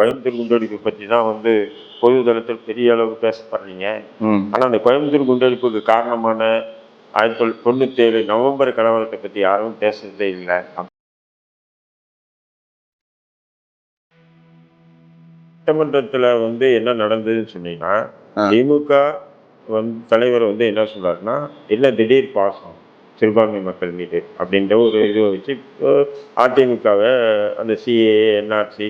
கோயம்புத்தூர் குண்டடிப்பு பற்றி தான் வந்து பொது தளத்தில் பெரிய அளவுக்கு பேசப்படுறீங்க. ஆனால் அந்த கோயம்புத்தூர் குண்டடிப்புக்கு காரணமான ஆயிரத்தி தொள்ளாயிரத்தி தொண்ணூத்தேழு நவம்பர் கலவரத்தை பற்றி யாரும் பேசுறதே இல்லை. சட்டமன்றத்தில் வந்து என்ன நடந்ததுன்னு சொன்னீங்கன்னா. திமுக வந்து தலைவர் வந்து என்ன சொல்றாருன்னா இல்லை திடீர் பாசம் சிறுபான்மை மக்கள் மீது? அப்படின்ற ஒரு இதுவை வச்சு அதிமுகவை அந்த சிஏ என்ஆர்சி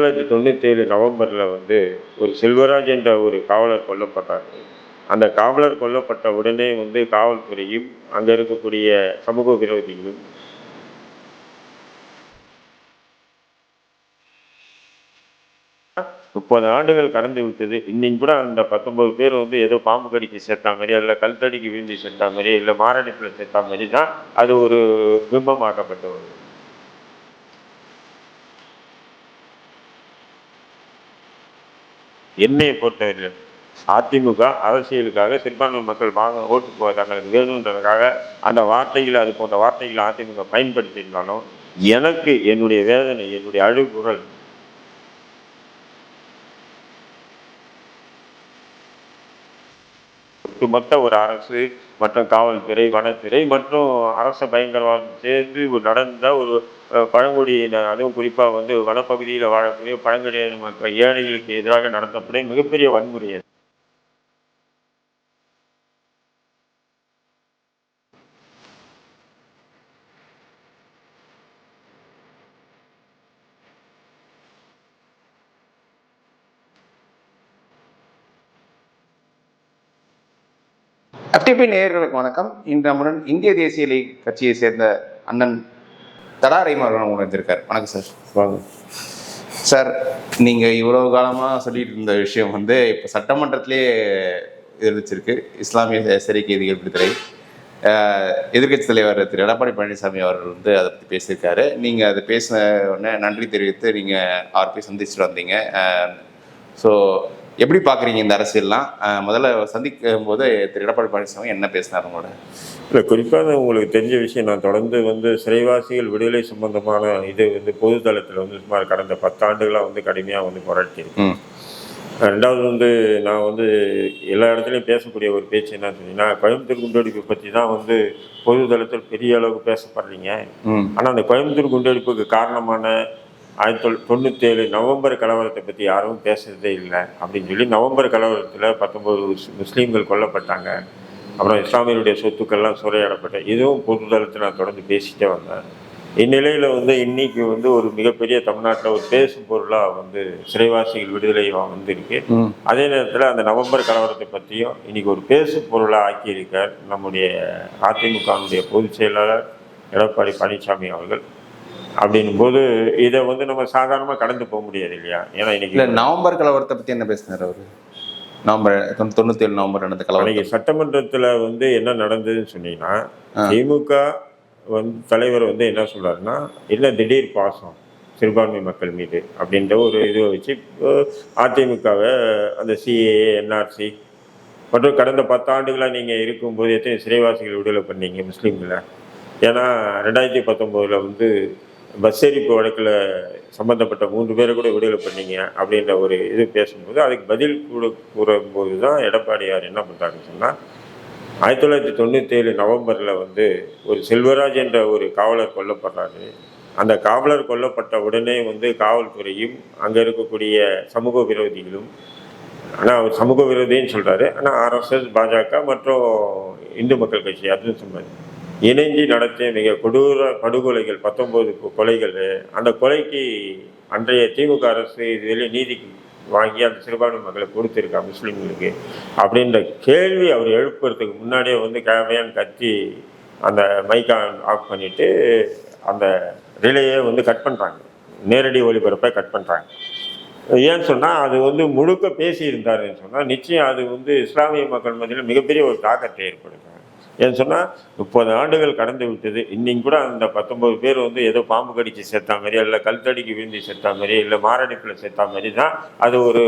தொள்ளாயிரத்தி தொண்ணூத்தேழு நவம்பரில் வந்து ஒரு செல்வராஜ் என்ற ஒரு காவலர் கொல்லப்பட்டார். அந்த காவலர் கொல்லப்பட்ட உடனே வந்து காவல்துறையும் அங்கே இருக்கக்கூடிய சமூக விரோதிகளும் முப்பது ஆண்டுகள் கடந்து விட்டது. இன்னைக்கு கூட அந்த பத்தொன்பது பேர் வந்து ஏதோ பாம்பு கடிக்கு சேர்த்தா மாதிரி இல்லை கல்தடிக்கு விழுந்து சேர்த்தா மாதிரி இல்லை மாரடைப்பில் சேர்த்தா மாதிரி தான் அது ஒரு பிம்பமாக்கப்பட்டு ஒரு என்னையை பொறுத்தவரையில் அதிமுக அரசியலுக்காக சிறுபான்மை மக்கள் வாங்க ஓட்டு போ தங்களுக்கு வேணுன்றதுக்காக அந்த வார்த்தைகள் அது போன்ற வார்த்தைகளை அதிமுக பயன்படுத்தியிருந்தாலும் எனக்கு என்னுடைய வேதனை என்னுடைய அழுகுரல் ஒட்டுமொத்த ஒரு அரசு மற்றும் காவல்துறை வனத்துறை மற்றும் அரச பயங்கரவாதம் சேர்ந்து நடந்த ஒரு பழங்குடியினர் அதுவும் குறிப்பாக வந்து வனப்பகுதியில் வாழக்கூடிய பழங்குடியின மக்கள் ஏழைகளுக்கு எதிராக நடத்தப்படும் மிகப்பெரிய வன்முறை அது. எஃப்டிபி நேயர்களுக்கு வணக்கம். இன்று நம்முடன் இந்திய தேசிய லீக் கட்சியை சேர்ந்த அண்ணன் தடாரை அவர்கள் உணர்ந்திருக்கார் வணக்கம் சார். வாங்க சார் நீங்கள் இவ்வளவு காலமாக சொல்லிட்டு இருந்த விஷயம் வந்து இப்போ சட்டமன்றத்திலே இருந்துச்சிருக்கு. இஸ்லாமிய சிறை கைதிகள் விடுதலை. அஹ், எதிர்க்கட்சி தலைவர் திரு எடப்பாடி பழனிசாமி அவர்கள் வந்து அதை பற்றி பேசியிருக்காரு. நீங்கள் அதை பேசின உடனே நன்றி தெரிவித்து நீங்கள் அவர் போய் சந்திச்சுட்டு வந்தீங்க. ஸோ எப்படி பார்க்குறீங்க இந்த அரசியல்லாம்? முதல்ல சந்திக்கும் போது திரு. எடப்பாடி பழனிசாமி என்ன பேசினார் உங்களோட? இல்லை குறிப்பாக உங்களுக்கு தெரிஞ்ச விஷயம் நான் தொடர்ந்து வந்து சிறைவாசிகள் விடுதலை சம்பந்தமான இது வந்து பொது தளத்தில் வந்து சுமார் கடந்த பத்தாண்டுகளாக வந்து கடுமையாக வந்து போராட்டியிருக்கேன் ரெண்டாவது வந்து நான் வந்து எல்லா இடத்துலையும் பேசக்கூடிய ஒரு பேச்சு என்ன சொன்னீங்கன்னா கோயம்புத்தூர் குண்டடிப்பு பற்றி தான் வந்து பொது தளத்தில் பெரிய அளவுக்கு பேசப்படுறீங்க. ஆனால் அந்த கோயம்புத்தூர் குண்டடிப்புக்கு காரணமான ஆயிரத்தி தொள் தொண்ணூத்தேழு நவம்பர் கலவரத்தை பற்றி யாரும் பேசுறதே இல்லை. அப்படின்னு சொல்லி நவம்பர் கலவரத்தில் பத்தொன்பது முஸ்லீம்கள் கொல்லப்பட்டாங்க. அப்புறம் இஸ்லாமியருடைய சொத்துக்கள்லாம் சூறையாடப்பட்ட இதுவும் பொது தளத்தில் நான் தொடர்ந்து பேசிட்டே வந்தேன். இந்நிலையில் வந்து இன்னைக்கு வந்து ஒரு மிகப்பெரிய தமிழ்நாட்டில் ஒரு பேசும் பொருளாக வந்து சிறைவாசிகள் விடுதலை வந்திருக்கு. அதே நேரத்தில் அந்த நவம்பர் கலவரத்தை பற்றியும் இன்னைக்கு ஒரு பேசு பொருளாக ஆக்கியிருக்கார் நம்முடைய அதிமுகவுடைய பொதுச் செயலாளர் எடப்பாடி பழனிசாமி அவர்கள். அப்படின்னும் போது இதை வந்து நம்ம சாதாரணமாக கடந்து போக முடியாது இல்லையா? ஏன்னா இல்ல இன்னைக்கு நவம்பர் கலவரத்தை பத்தி என்ன பேசினார் அவரு? நவம்பர் தொண்ணூ- தொண்ணூத்தி ஏழு நவம்பர் நடந்த கலவரம் சட்டமன்றத்தில் வந்து என்ன நடந்ததுன்னு சொன்னீங்கன்னா. திமுக வந்து தலைவர் வந்து என்ன சொல்றாருன்னா இல்லை திடீர் பாசம் சிறுபான்மை மக்கள் மீது அப்படின்ற ஒரு இதுவை வச்சு அதிமுகவை அந்த சிஏஏ என்ஆர்சி மற்றும் கடந்த பத்தாண்டுகளாக நீங்கள் இருக்கும்போது எத்தனை சிறைவாசிகள் விடுதலை பண்ணீங்க முஸ்லீம்களை? ஏன்னா ரெண்டாயிரத்தி பத்தொம்போதில் வந்து பஸ் எரிப்பு வழக்கில் சம்மந்தப்பட்ட மூன்று பேரை கூட விடுதலை பண்ணீங்க அப்படின்ற ஒரு இது பேசும்போது அதுக்கு பதில் கூட கூறும்போது தான் எடப்பாடியார் என்ன பண்ணுறாருன்னு சொன்னால் ஆயிரத்தி தொள்ளாயிரத்தி தொண்ணூத்தேழு நவம்பரில் வந்து ஒரு செல்வராஜ் என்ற ஒரு காவலர் கொல்லப்படுறாரு. அந்த காவலர் கொல்லப்பட்ட உடனே வந்து காவல்துறையும் அங்கே இருக்கக்கூடிய சமூக விரோதிகளும் ஆனால் அவர் சமூக விரோதின்னு சொல்கிறாரு ஆனால் ஆர்எஸ்எஸ் பாஜக மற்றும் இந்து மக்கள் கட்சி அதுன்னு சொன்னார் இணைந்து நடத்திய மிக கொடூர படுகொலைகள் பத்தொம்போது கொலைகள் அந்த கொலைக்கு அன்றைய திமுக அரசு இதுவரை நீதிக்கு வாங்கி அந்த சிறுபான்மை மக்களை கொடுத்துருக்கா முஸ்லீம்களுக்கு அப்படின்ற கேள்வி அவர் எழுப்புறதுக்கு முன்னாடியே வந்து கேமையான் கத்தி அந்த மைக்கை ஆஃப் பண்ணிட்டு அந்த ரிலேயை வந்து கட் பண்ணுறாங்க நேரடி ஒளிபரப்பை கட் பண்ணுறாங்க ஏன்னு சொன்னால் அது வந்து முழுக்க பேசியிருந்தாருன்னு சொன்னால் நிச்சயம் அது வந்து இஸ்லாமிய மக்கள் மத்தியில் மிகப்பெரிய ஒரு தாக்கத்தை ஏற்படுத்தும். ஏன்னு சொன்னால் முப்பது ஆண்டுகள் கடந்து விட்டது. இன்னைக்கு கூட அந்த பத்தொன்பது பேர் வந்து ஏதோ பாம்பு கடித்து செத்தா மாதிரி இல்லை கல்தடிக்கு விழுந்து செத்தா மாதிரி இல்லை மாரடைப்பில் செத்தா மாதிரி தான் அது ஒரு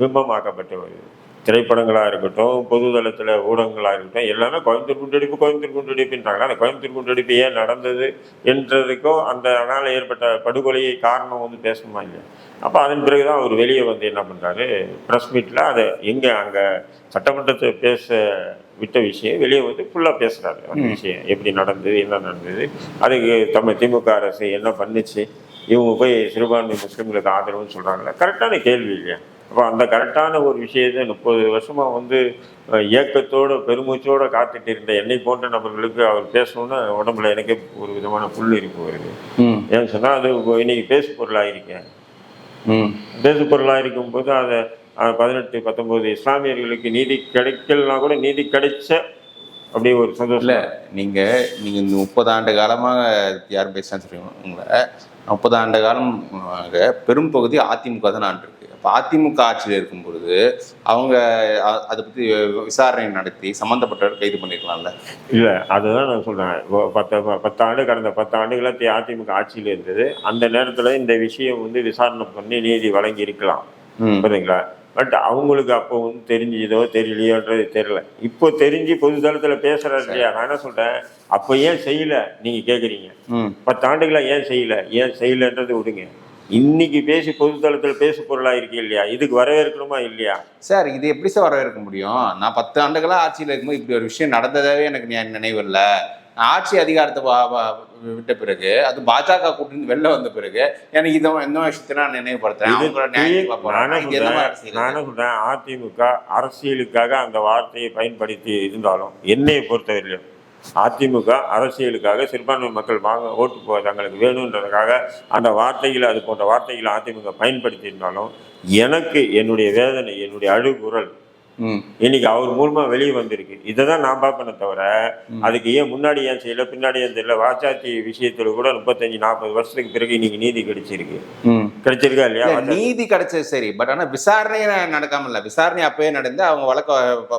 பிம்பமாக்கப்பட்டு வருது. திரைப்படங்களாக இருக்கட்டும் பொதுதளத்தில் ஊடகங்களாக இருக்கட்டும் எல்லாமே கோயம்புத்தூர் குண்டடிப்பு கோயம்புத்தூர் குண்டடிப்புன்றாங்களா அந்த கோயம்புத்தூர் குண்டடிப்பு ஏன் நடந்தது என்றதுக்கும் அந்த அதனால் ஏற்பட்ட படுகொலையை காரணம் வந்து பேசணுமா இல்லையா? அப்போ அதன் பிறகு தான் அவர் வெளியே வந்து என்ன பண்ணுறாரு ப்ரெஸ் மீட்டில் அதை எங்கே அங்கே சட்டமன்றத்தை பேச விட்ட விஷயம் வெளியே வந்து ஃபுல்லாக பேசுகிறாரு அந்த விஷயம் எப்படி நடந்தது என்ன நடந்தது அதுக்கு நம்ம திமுக அரசு என்ன பண்ணுச்சு இவங்க போய் சிறுபான்மை முஸ்லீம்களுக்கு ஆதரவுன்னு சொல்கிறாங்களே கரெக்டான கேள்வி இல்லையா? அப்போ அந்த கரெக்டான ஒரு விஷயத்தை முப்பது வருஷமாக வந்து அஹ், ஏக்கத்தோட பெருமூச்சோட காத்துட்டு இருந்த என்னை போன்ற நபர்களுக்கு அவர் பேசணும்னு உடம்புல எனக்கு ஒரு விதமான புல் இருப்பு வருது ஏன்னு சொன்னால் அது இன்னைக்கு பேசு பொருளாக இருக்கேன் பேசு பொருளாக இருக்கும்போது அதை பதினெட்டு பத்தொன்பது இஸ்லாமியர்களுக்கு நீதி கிடைக்கலனா கூட நீதி கிடைச்ச அப்படியே ஒரு சந்தோஷம். இல்ல நீங்க நீங்க இந்த முப்பது ஆண்டு காலமாக யார் பேசுறான்னு சொல்றீங்க உங்களை முப்பது ஆண்டு காலமாக பெரும் பகுதி அதிமுக தான் ஆண்டு இருக்கு அப்ப அதிமுக ஆட்சியில் இருக்கும் பொழுது அவங்க அதை பத்தி விசாரணை நடத்தி சம்பந்தப்பட்டவர் கைது பண்ணிருக்கலாம்ல? இல்லை அதுதான் நான் சொல்கிறேன் பத்து பத்து ஆண்டு கடந்த பத்து ஆண்டுகளாக அதிமுக ஆட்சியில் இருந்தது. அந்த நேரத்தில் இந்த விஷயம் வந்து விசாரணை பண்ணி நீதி வழங்கி இருக்கலாம். புரியுதுங்களா? பட் அவங்களுக்கு அப்போ வந்து தெரிஞ்சதோ தெரியலையோன்றது தெரியல. இப்போ தெரிஞ்சு பொது தளத்தில் பேசுறாரு இல்லையா? நான் என்ன சொல்கிறேன் அப்போ ஏன் செய்யல? நீங்கள் கேட்குறீங்க பத்து ஆண்டுகளா ஏன் செய்யல? ஏன் செய்யலன்றது விடுங்க. இன்னைக்கு பேசி பொது தளத்தில் பேசு பொருளாக இருக்கு இல்லையா? இதுக்கு வரவேற்கணுமா இல்லையா? சார் இது எப்படி சார் வரவேற்க முடியும்? நான் பத்து ஆண்டுகளா ஆட்சியில் இருக்கும்போது இப்படி ஒரு விஷயம் நடந்ததாவே எனக்கு நினைவு இல்லை. ஆட்சி அதிகாரத்தை விட்ட பிறகு அது பாஜக கூட்டிருந்து வெளில வந்த பிறகு எனக்கு இதை இந்த விஷயத்தை நான் நினைவுபடுத்துறேன். இது அவங்களோட நியாயம் பார்க்க போறேன். நானே இங்க எந்த மாதிரி சொல்றேன்? அதிமுக அரசியலுக்காக அந்த வார்த்தையை பயன்படுத்தி இருந்தாலும் என்னையை பொறுத்தவரையிலும் அதிமுக அரசியலுக்காக சிறுபான்மை மக்கள் வாங்க ஓட்டு போ தங்களுக்கு வேணுன்றதுக்காக அந்த வார்த்தைகளை அது போன்ற வார்த்தைகளை அதிமுக பயன்படுத்தி இருந்தாலும் எனக்கு என்னுடைய வேதனை என்னுடைய அழுகுரல் இன்னைக்கு அவர் மூலமா வெளியே வந்திருக்கு. இதை தான் நான் பார்ப்பேனே தவிர. அதுக்கு ஏன் முன்னாடி ஏன் செய்யல பின்னாடி ஏன் தெரியல வாச்சாத்தி விஷயத்துல கூட முப்பத்தஞ்சு நாற்பது வருஷத்துக்கு பிறகு இன்னைக்கு நீதி கிடைச்சிருக்கு. கிடைச்சிருக்கா இல்லையா? நீதி கிடைச்சது சரி. பட் ஆனா விசாரணை நடக்காம இல்ல விசாரணை அப்பவே நடந்து அவங்க வழக்க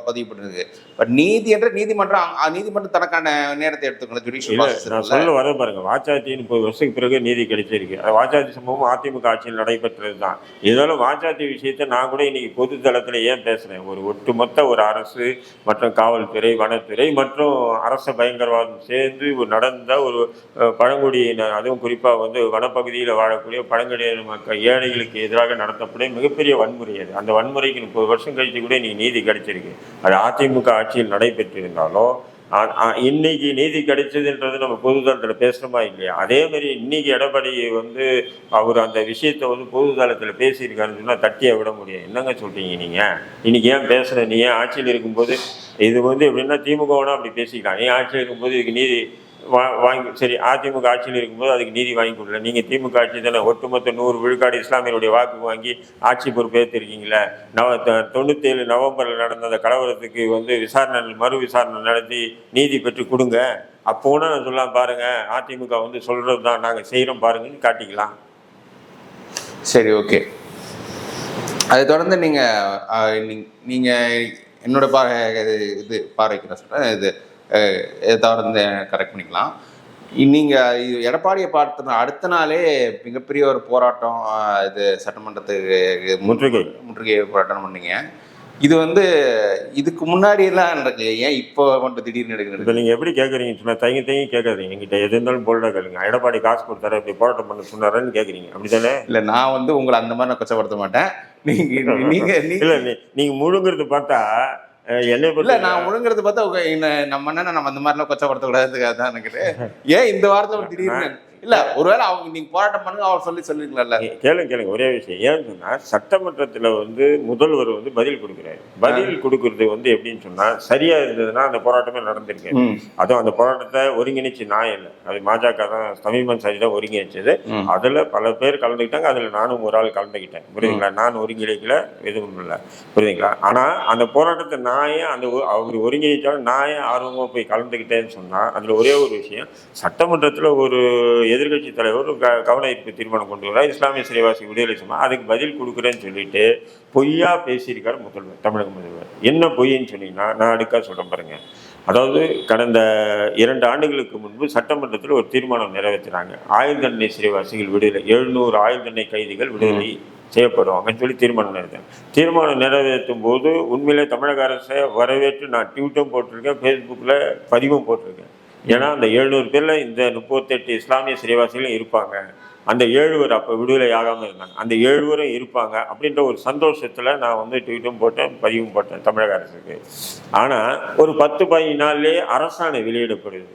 பதிவு பண்ணிருக்கு பட் நீதி என்ற நீதிமன்றம் நீதிமன்றம் தனக்கான நேரத்தை எடுத்துக்கணும் ஜுடிஷியல் சொல்ல வர பாருங்க. வாச்சாத்தி முப்பது வருஷத்துக்கு பிறகு நீதி கிடைச்சிருக்கு. வாச்சாத்தி சம்பவம் அதிமுக ஆட்சியில் நடைபெற்றது தான். இதனால வாச்சாத்தி விஷயத்தை நான் கூட இன்னைக்கு பொது தளத்துல ஏன் பேசுறேன்? ஒரு ஒட்டுமொத்த ஒரு அரசு மற்றும் காவல்துறை வனத்துறை மற்றும் அரச பயங்கரவாதம் சேர்ந்து நடந்த ஒரு பழங்குடியினர் அதுவும் குறிப்பா வந்து வனப்பகுதியில் வாழக்கூடிய பழங்குடியினர் ஏழைகளுக்கு எதிராக நடத்தப்படும் மிகப்பெரிய வன்முறை அது. அந்த வன்முறைக்கு முப்பது வருஷம் கழித்து கூட இன்னைக்கு நீதி கிடைச்சிருக்கு. அது அதிமுக ஆட்சியில் நடைபெற்றிருந்தாலும் இன்னைக்கு நீதி கிடைச்சதுன்றது நம்ம பொதுதளத்தில் பேசுகிறோமா இல்லையா? அதே மாதிரி இன்னைக்கு எடப்பாடி வந்து அவர் அந்த விஷயத்தை வந்து பொதுதளத்தில் பேசியிருக்காருன்னு சொன்னால் தட்டியை விட முடியும் என்னங்க சொல்கிறீங்க நீங்கள் இன்னைக்கு ஏன் பேசுன நீ ஏன் ஆட்சியில் இருக்கும்போது இது வந்து எப்படின்னா திமுகவோட அப்படி பேசிக்கலாம். நீ ஆட்சியில் இருக்கும்போது இதுக்கு நீதி வா வாங்கி சரி அதிமுக ஆட்சியில் இருக்கும்போது அதுக்கு நீதி வாங்கி கொடுக்கல. நீங்கள் திமுக ஆட்சி தானே ஒட்டுமொத்த நூறு விழுக்காடு இஸ்லாமியருடைய வாக்கு வாங்கி ஆட்சி பொறுப்பேற்றிருக்கீங்களே நவ தொண்ணூற்றேழு நவம்பரில் நடந்த அந்த கலவரத்துக்கு வந்து விசாரணை மறு விசாரணை நடத்தி நீதி பெற்று கொடுங்க. அப்போனா நான் சொல்லலாம் பாருங்கள் அதிமுக வந்து சொல்கிறது தான் நாங்கள் செய்கிறோம் பாருங்கன்னு காட்டிக்கலாம். சரி ஓகே. அதை தொடர்ந்து நீங்கள் நீங்கள் என்னோட பா இது இது பார்வைக்கு நான் இது தொடர்ந்து கரெக்ட் பண்ணிக்கலாம். நீங்க இது எடப்பாடியை பார்த்த அடுத்த நாளே மிகப்பெரிய ஒரு போராட்டம் இது சட்டமன்றத்துக்கு முற்றுகை. முற்றுகை போராட்டம் பண்ணீங்க. இது வந்து இதுக்கு முன்னாடி எல்லாம் நடக்கல ஏன் இப்போ மட்டும் திடீர்னு நடக்குது? நீங்கள் எப்படி கேட்குறீங்க சொன்னால் தயங்கி தயங்கி கேட்காதீங்க எங்கிட்ட எது இருந்தாலும் போல்டாக கேளுங்க. எடப்பாடி காசு கொடுத்தாரு இப்படி போராட்டம் பண்ண சொன்னாருன்னு கேட்குறீங்க அப்படி தானே இல்ல நான் வந்து உங்களை அந்த மாதிரி நான் கொச்சப்படுத்த மாட்டேன். நீங்க நீங்க நீங்க இல்லை நீங்கள் முழுங்கிறது பார்த்தா என்னை இல்ல நான் ஒழுங்குறது பார்த்தா நம்ம என்ன நம்ம அந்த மாதிரிலாம் கொச்சப்படுத்த கூடாதுக்காக தான் எனக்கு. ஏன் இந்த வாரத்தை ஒரு திடீர்னு? இல்ல ஒருவேளை அவங்க நீங்க போராட்டம் பண்ணுங்க அவர் சொல்லி சொல்லிருக்கலாம்ல. கேளுங்க கேளுங்க ஒரே விஷயம். ஏன்னு சொன்னா சட்டமன்றத்துல வந்து முதல்வர் வந்து பதில் கொடுக்குறாரு. பதில் கொடுக்கறது வந்து எப்படின்னு சொன்னா சரியா இருந்ததுன்னா அந்த போராட்டமே நடந்திருக்கு. அதுவும் அந்த போராட்டத்தை ஒருங்கிணைச்சு நான் இல்லை. அது பாஜக தான் தமிழ்மன் சரி தான் ஒருங்கிணைச்சது. அதுல பல பேர் கலந்துக்கிட்டாங்க அதுல நானும் ஒரு ஆள் கலந்துக்கிட்டேன். புரியுதுங்களா? நான் ஒருங்கிணைக்கல எதுவும் இல்லை. புரியுதுங்களா? ஆனா அந்த போராட்டத்தை ஏன் அந்த அவர் ஒருங்கிணைச்சாலும் நான் ஏன் ஆர்வமா போய் கலந்துக்கிட்டேன்னு சொன்னா அதுல ஒரே ஒரு விஷயம் சட்டமன்றத்துல ஒரு எதிர்க்கட்சி தலைவர் ஒரு க- கவன ஈர்ப்பு தீர்மானம் கொண்டு வர இஸ்லாமிய சிறைவாசி விடுதலை சொன்னா அதுக்கு பதில் கொடுக்குறேன்னு சொல்லிட்டு பொய்யா பேசியிருக்காரு முதல்வர் தமிழக முதல்வர். என்ன பொய்ன்னு சொன்னீங்கன்னா நான் அடுக்கா சொல்றேன் பாருங்க. அதாவது கடந்த இரண்டு ஆண்டுகளுக்கு முன்பு சட்டமன்றத்தில் ஒரு தீர்மானம் நிறைவேற்றினாங்க ஆயுள் தண்டனை சிறைவாசிகள் விடுதலை எழுநூறு ஆயுள் தண்டனை கைதிகள் விடுதலை செய்யப்படுவாங்கன்னு சொல்லி தீர்மானம் நிறைவேற்றேன் தீர்மானம் நிறைவேற்றும் போது உண்மையிலே தமிழக அரசை வரவேற்று நான் ட்விட்டும் போட்டிருக்கேன் ஃபேஸ்புக்கில் பதிவும் போட்டிருக்கேன். ஏன்னா அந்த எழுநூறு பேரில் இந்த முப்பத்தெட்டு இஸ்லாமிய சிறைவாசிகளும் இருப்பாங்க. அந்த ஏழுவர் அப்போ விடுதலை ஆகாமல் இருந்தாங்க. அந்த ஏழுவரும் இருப்பாங்க அப்படின்ற ஒரு சந்தோஷத்தில் நான் வந்து ட்வீட்டும் போட்டேன் பதிவும் போட்டேன் தமிழக அரசுக்கு. ஆனால் ஒரு பத்து பதினஞ்சு நாள்லேயே அரசாணை வெளியிடப்படுது?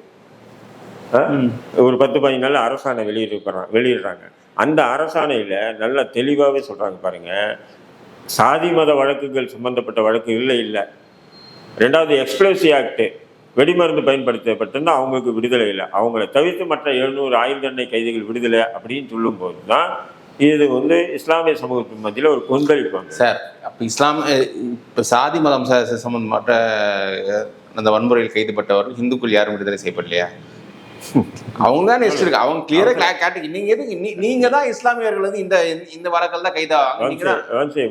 ஒரு பத்து பதினஞ்சு நாள் அரசாணை வெளியிடுறாங்க வெளியிடுறாங்க. அந்த அரசாணையில் நல்லா தெளிவாகவே சொல்கிறாங்க பாருங்க. சாதி மத வழக்குகள் சம்பந்தப்பட்ட வழக்குகள் இல்லை. ரெண்டாவது எக்ஸ்ப்ளோசிவ் ஆக்ட் வெடிமருந்து பயன்படுத்தப்பட்டிருந்தா அவங்களுக்கு விடுதலை இல்லை. அவங்கள தவிர்த்து மற்ற எழுநூறு ஆயுள் தண்டனை கைதிகள் விடுதலை அப்படின்னு சொல்லும்போது தான் இது வந்து இஸ்லாமிய சமூகத்தின் மத்தியில் ஒரு கொந்தளிப்பு சார் அப்போ இஸ்லாம் இப்போ சாதி மதம் ச- சம்பந்தப்பட்ட அந்த வன்முறையில் கைதுபட்டவர்கள் இந்துக்கள் யாரும் விடுதலை செய்யப்படலையா? அவங்க தான் இருக்கு அவங்க கிளியரா கேட்டு நீங்க எதுக்கு நீங்க தான் இஸ்லாமியர்கள் வந்து இந்த இந்த வழக்கில் தான் கைதாவாங்க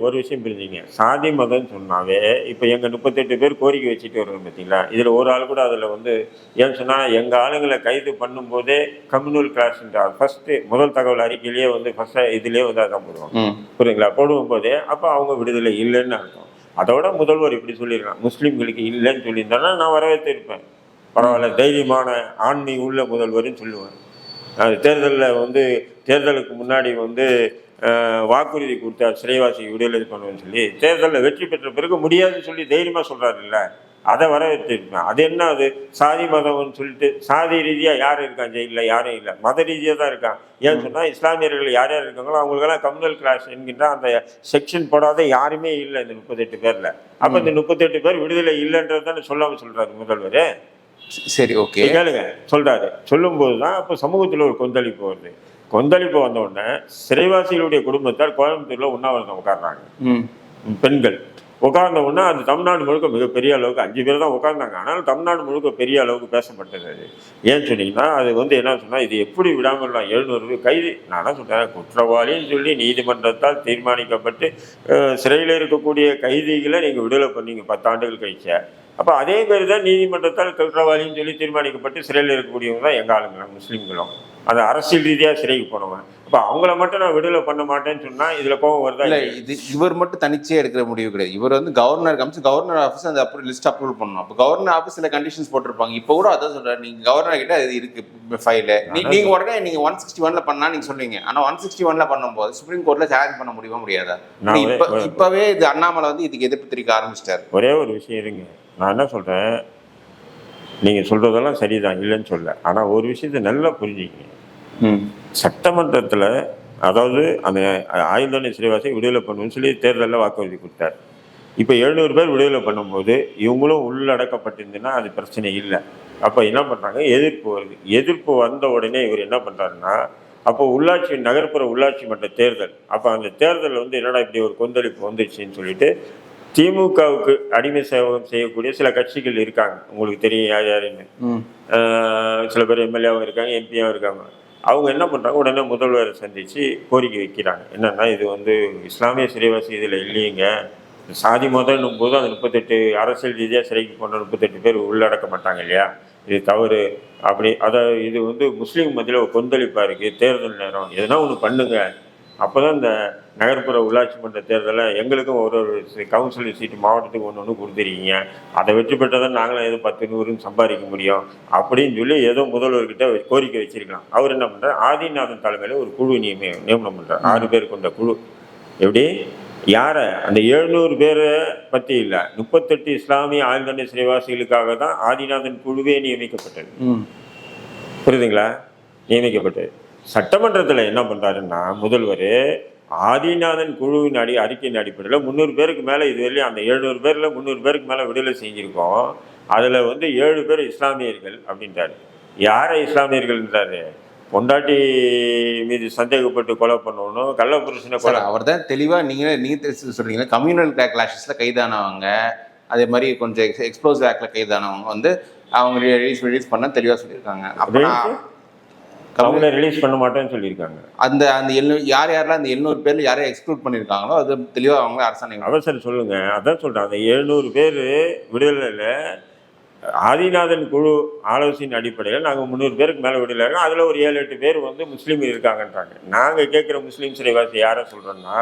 ஒரு விஷயம் புரிஞ்சுங்க. சாதி மதம் சொன்னாவே இப்போ எங்கள் முப்பத்தெட்டு பேர் கோரிக்கை வச்சுட்டு வருவோம் பார்த்தீங்களா இதில் ஒரு ஆள் கூட அதில் வந்து ஏன்னு சொன்னால் எங்கள் ஆளுங்களை கைது பண்ணும்போதே கம்யூனல் கிளாஸ்ன்ற ஃபஸ்ட்டு முதல் தகவல் அறிக்கையிலேயே வந்து ஃபஸ்ட்டு இதுலேயே வந்து அதான் போடுவாங்க. புரியுங்களா போடுவோம் போதே அப்போ அவங்க விடுதலை இல்லைன்னு அர்த்தம். அதோட முதல்வர் இப்படி சொல்லியிருக்கான். முஸ்லீம்களுக்கு இல்லைன்னு சொல்லியிருந்தானா நான் வரவேற்றிருப்பேன் பரவாயில்ல தைரியமான ஆண்மை உள்ள முதல்வர்னு சொல்லுவேன் அது தேர்தலில் வந்து தேர்தலுக்கு முன்னாடி வந்து வாக்குறுதி கொடுத்தார் சிறைவாசி விடுதலை பண்ணுவேன்னு சொல்லி. தேர்தலில் வெற்றி பெற்ற பிறகு முடியாதுன்னு சொல்லி தைரியமாக சொல்கிறாருல்ல அதை வரவேற்றிருப்பேன் அது என்ன அது? சாதி மதம்னு சொல்லிட்டு சாதி ரீதியாக யார் இருக்கான் ஜெயிலில்? யாரும் இல்லை. மத ரீதியாக தான் இருக்கான். ஏன்னு சொன்னால் இஸ்லாமியர்கள் யார் யார் இருக்காங்களோ அவங்களுக்கெல்லாம் கம்யூனல் கிளாஸ் என்கின்ற அந்த செக்ஷன் போடாத யாருமே இல்லை இந்த முப்பத்தெட்டு பேரில். அப்போ இந்த முப்பத்தெட்டு பேர் விடுதலை இல்லைன்றது தானே சொல்லாமல் சொல்கிறாரு முதல்வர். சரி ஓகே. கேளுங்க சொல்றாரு. சொல்லும்போது தான் அப்போ சமூகத்தில் ஒரு கொந்தளிப்பு வருது. கொந்தளிப்பு வந்த உடனே சிறைவாசிகளுடைய குடும்பத்தார் கோயம்புத்தூர்ல உண்ணாவிரதம் உட்கார்றாங்க. பெண்கள். உட்கார்ந்த உடனே அது தமிழ்நாடு முழுக்க மிகப்பெரிய அளவுக்கு அஞ்சு பேர் தான் உட்கார்ந்தாங்க. ஆனால் தமிழ்நாடு முழுக்க பெரிய அளவுக்கு பேசப்பட்டது. அது ஏன்னு சொன்னீங்கன்னா அது வந்து என்ன சொன்னால் இது எப்படி விடாமல் எழுநூறு கைது நான் என்ன சொல்கிறேன் குற்றவாளின்னு சொல்லி நீதிமன்றத்தால் தீர்மானிக்கப்பட்டு சிறையில் இருக்கக்கூடிய கைதிகளை நீங்கள் விடுதலை பண்ணீங்க பத்தாண்டுகள் கழிச்ச. அப்போ அதே மாதிரி தான் நீதிமன்றத்தால் குற்றவாளின்னு சொல்லி தீர்மானிக்கப்பட்டு சிறையில் இருக்கக்கூடியவங்க தான் எங்கள் ஆளுங்களும் முஸ்லீம்களும். அது அரசியல் ரீதியாக சிறைக்கு போனவன் அப்போ அவங்கள மட்டும் நான் விடுதலை பண்ண மாட்டேன்னு சொன்னால் இதில் கோபம் வருதா இல்ல? இது இவர் மட்டும் தனிச்சே எடுக்கிற முடிவு கிடையாது. இவர் வந்து கவர்னர் காமிச்சு கவர்னர் ஆஃபீஸ் அந்த அப்ரூவல் லிஸ்ட் அப்ரூவல் பண்ணணும். அப்போ கவர்னர் ஆஃபீஸ் சில கண்டிஷன்ஸ் போட்டிருப்பாங்க. இப்போ கூட அதான் சொல்றாரு. நீங்க கவர்னர் கிட்ட அது இருக்கு ஃபைல நீங்க உடனே நீங்க ஒன் சிக்ஸ்டி ஒன்ல பண்ணா நீங்க சொல்லுவீங்க ஆனா ஒன் சிக்ஸ்டி ஒன்ல பண்ணும்போது சுப்ரீம் கோர்ட்ல சேலஞ்ச் பண்ண முடியுமா முடியாதா? இப்ப இப்பவே இது அண்ணாமலை வந்து இதுக்கு எதிர்ப்பு தெரிவிக்க ஆரம்பிச்சிட்டாரு. ஒரே ஒரு விஷயம் இருங்க. நான் என்ன சொல்கிறேன் நீங்கள் சொல்கிறதெல்லாம் சரிதான் இல்லைன்னு சொல்ல. ஆனால் ஒரு விஷயத்தை நல்லா புரிஞ்சுக்கங்க. சட்டமன்றத்தில் அதாவது அந்த ஆயுள் தண்டனை சிறைவாசி விடுதலை பண்ணுன்னு சொல்லி தேர்தலில் வாக்குறுதி கொடுத்தார். இப்போ எழுநூறு பேர் விடுதலை பண்ணும்போது இவங்களும் உள்ளடக்கப்பட்டிருந்துன்னா அது பிரச்சனை இல்லை. அப்போ என்ன பண்ணுறாங்க எதிர்ப்பு வருது. எதிர்ப்பு வந்த உடனே இவர் என்ன பண்ணுறாருன்னா அப்போ உள்ளாட்சி நகர்ப்புற உள்ளாட்சி மன்ற தேர்தல். அப்போ அந்த தேர்தலில் வந்து என்னடா இப்படி ஒரு கொந்தளிப்பு வந்துருச்சுன்னு சொல்லிட்டு திமுகவுக்கு அடிமை சேவகம் செய்யக்கூடிய சில கட்சிகள் இருக்காங்க. உங்களுக்கு தெரியும் யார் யாருன்னு. சில பேர் எம்எல்ஏவும் இருக்காங்க எம்பியாவும் இருக்காங்க. அவங்க என்ன பண்ணுறாங்க உடனே முதல்வரை சந்தித்து கோரிக்கை வைக்கிறாங்க. என்னென்னா இது வந்து இஸ்லாமிய சிறைவாசி இதில் இல்லைங்க. சாதி மதம்னும் போது அந்த முப்பத்தெட்டு அரசியல் ரீதியாக சிறைக்கு போன முப்பத்தெட்டு பேர் உள்ளடக்க மாட்டாங்க இல்லையா? இது தவறு. அப்படி அதை இது வந்து முஸ்லீம் மத்தியில் ஒரு கொந்தளிப்பாக இருக்குது தேர்தல் நேரம் எதனா ஒன்று பண்ணுங்கள் அப்போ தான் இந்த நகர்ப்புற உள்ளாட்சி மன்ற தேர்தலில் எங்களுக்கும் ஒரு ஒரு கவுன்சிலர் சீட்டு மாவட்டத்துக்கு ஒன்று ஒன்று கொடுத்துருக்கீங்க. அதை வெற்றி பெற்றதான் நாங்களும் ஏதோ பத்து நூறுன்னு சம்பாதிக்க முடியும் அப்படின்னு சொல்லி ஏதோ முதல்வர்கிட்ட கோரிக்கை வச்சிருக்கலாம். அவர் என்ன பண்ணுறார் ஆதிநாதன் தலைமையில் ஒரு குழு நியமி நியமனம் பண்ணுறார் ஆறு பேர் கொண்ட குழு. எப்படி? யாரை? அந்த எழுநூறு பேரை பற்றி இல்லை. முப்பத்தெட்டு இஸ்லாமிய தண்டனை சிறைவாசிகளுக்காக தான் ஆதிநாதன் குழுவே நியமிக்கப்பட்டது. புரியுதுங்களா? நியமிக்கப்பட்டது. சட்டமன்றத்தில் என்ன பண்ணுறாருன்னா முதல்வர் ஆதிநாதன் குழுவின் அடி அறிக்கையின் அடிப்படையில் முந்நூறு பேருக்கு மேலே இதுவரையும் அந்த எழுநூறு பேரில் முந்நூறு பேருக்கு மேலே விடுதலை செஞ்சுருக்கோம். அதில் வந்து ஏழு பேர் இஸ்லாமியர்கள் அப்படின்றாரு. யாரை இஸ்லாமியர்கள்ன்றாரு? பொண்டாட்டி மீது சந்தேகப்பட்டு கொலை பண்ணணும் கள்ளப்புருஷனை சார் கொலை அவர் தான் தெளிவா நீங்க நீங்க தெரிஞ்சு சொல்றீங்க. கம்யூனல் கிளாஷஸ்ல கைதானவங்க. அதே மாதிரி கொஞ்சம் எக்ஸ்ப்ளோசிவ் ஆக்ட்ல கைதானவங்க வந்து அவங்க ரிலீஸ் ரிலீஸ் பண்ண தெளிவா சொல்லியிருக்காங்க. அப்ப நான் அவங்கள ரிலீஸ் பண்ண மாட்டேன்னு சொல்லியிருக்காங்க. அந்த அந்த எழுநூறு யார் யாரெல்லாம் அந்த எழுநூறு பேர்ல யாரையும் எக்ஸ்க்ளூட் பண்ணியிருக்காங்களோ அது தெளிவா அவங்க அரசாணை அவசரம் சொல்லுங்க. அதான் சொல்றேன். அந்த எழுநூறு பேர் விடுதலையில் ஆதிநாதன் குழு ஆலோசனை அடிப்படையில் நாங்கள் முந்நூறு பேருக்கு மேலே இருக்கோம் அதில் ஒரு ஏழு எட்டு பேர் வந்து முஸ்லீம் இருக்காங்கன்றாங்க. நாங்கள் கேட்குற முஸ்லீம் சிறைவாசி யாரை சொல்கிறோன்னா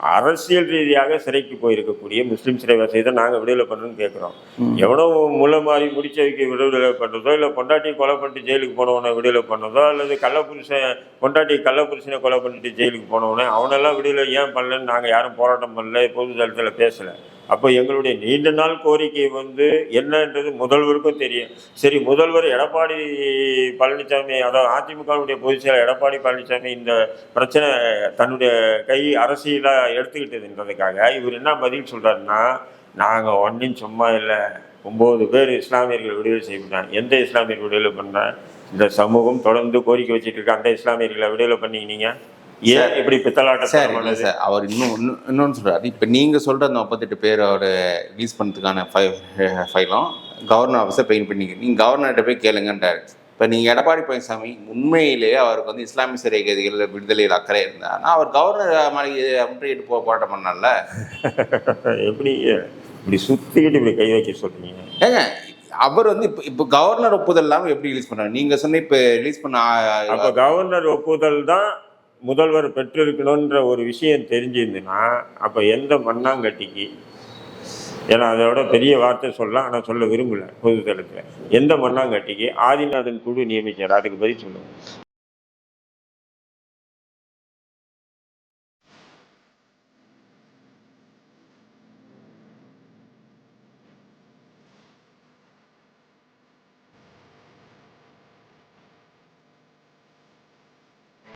அரசியல் ரீதியாக சிறைக்கு போயிருக்கக்கூடிய முஸ்லீம் சிறைவாசியை தான் நாங்கள் விடுதலை பண்ணணும்னு கேட்குறோம் எவனோ முளை மாறி முடிச்ச வைக்க விடுதலை பண்ணுறதோ இல்லை பொண்டாட்டி கொலை பண்ணிட்டு ஜெயிலுக்கு போனவனை விடுதலை பண்ணதோ அல்லது கள்ளப்புருஷன் பொண்டாட்டி கள்ளப்புருஷனை கொலை பண்ணிட்டு ஜெயிலுக்கு போனவனே அவனெல்லாம் விடுதலை ஏன் பண்ணலன்னு நாங்கள் யாரும் போராட்டம் பண்ணல பொது தளத்தில் பேசலை. அப்போ எங்களுடைய நீண்ட நாள் கோரிக்கை வந்து என்னன்றது முதல்வருக்கும் தெரியும். சரி முதல்வர் எடப்பாடி பழனிசாமி அதாவது அதிமுகவுடைய பொதுச் செயலர் எடப்பாடி பழனிசாமி இந்த பிரச்சனை தன்னுடைய கை அரசியலாக எடுத்துக்கிட்டதுன்றதுக்காக இவர் என்ன பதில் சொல்கிறாருன்னா நாங்கள் ஒன்றும் சும்மா இல்லை. ஒம்பது பேர் இஸ்லாமியர்கள் விடுதலை செய்யப்பட்டாங்க. எந்த இஸ்லாமியர்கள் விடுதலை பண்ண? இந்த சமூகம் தொடர்ந்து கோரிக்கை வச்சுட்டு இருக்க. அந்த இஸ்லாமியர்களை விடுதலை பண்ணிக்கினீங்க. ஏன் இப்படி சார் பித்தலாட்டம் இல்லை பண்ணது சார் அவர் இன்னும் இன்னும் இன்னொன்று சொல்றாரு. இப்போ நீங்கள் சொல்கிற அந்த முப்பத்தெட்டு பேரோட ரிலீஸ் பண்ணுறதுக்கான ஃபை ஃபைலும் கவர்னர் ஆஃபீஸை பெயின் பண்ணிக்க நீங்கள் கவர்னர்கிட்ட போய் கேளுங்கன்றாரு. இப்போ நீங்கள் எடப்பாடி பழனிசாமி உண்மையிலேயே அவருக்கு வந்து இஸ்லாமிய சிறை கைதிகள் விடுதலையில் அக்கறை இருந்தாருன்னா அவர் கவர்னர் மாதிரி முற்றுகையிட்டு போ போராட்டம் பண்ணல எப்படி இப்படி சுத்திக்கிட்டு இப்படி கை வைக்க சொல்றீங்க? ஏங்க அவர் வந்து இப்போ இப்போ கவர்னர் ஒப்புதல் இல்லாமல் எப்படி ரிலீஸ் பண்ணுறாங்க நீங்கள் சொன்ன இப்போ ரிலீஸ் பண்ண அப்ப கவர்னர் ஒப்புதல் தான் முதல்வர் பெற்றிருக்கணுன்ற ஒரு விஷயம் தெரிஞ்சிருந்துன்னா அப்ப எந்த மண்ணாங்கட்டிக்கு? ஏன்னா அதோட பெரிய வார்த்தை சொல்லலாம் ஆனால் சொல்ல விரும்பல பொது தளத்தில் எந்த மண்ணாங்கட்டிக்கு? ஆதிநாதன் குழு நியமிச்சார் அதுக்கு பதில் சொல்லுங்க.